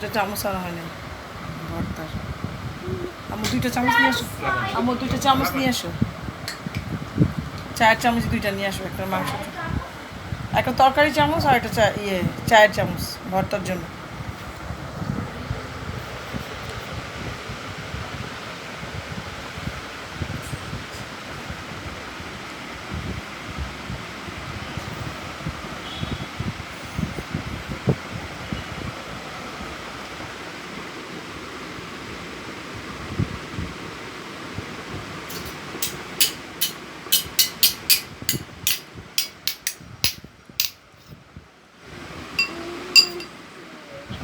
দুটো চামচ আনা হয়নি ভর্তার আমার দুইটা চামচ নিয়ে আসো। আমার দুইটা চামচ নিয়ে আসো। চায়ের চামচ দুইটা নিয়ে আসো একটা মাংস একটা তরকারি চামচ আর একটা চা ইয়ে চায়ের চামচ ভর্তার জন্য।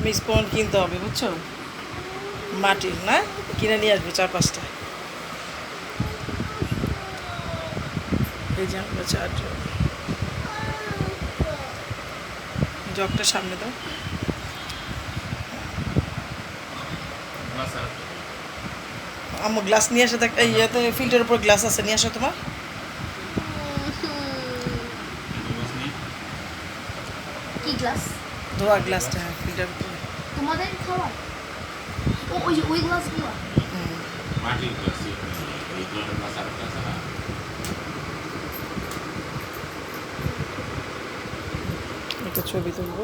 মিসপন কিনতে হবে বুঝছ? মাটির না? কিনে নিয়ে আসব চার পাঁচটা এই যে আমরা চারজন জগটা সামনে দাও। আমার গ্লাস নিয়ে আসে দেখ ইয়েতে ফিল্টার উপর গ্লাস আছে নিয়ে আসো তোমার। কি গ্লাস ধোয়া গ্লাসটা হ্যাঁ ফিল্টার তোমাদের খাওয়া ও ওই ওই গ্লাসগুলো? মাটির গ্লাস এই গ্লাস আর গ্লাস না? একটা ছবি তুলবো।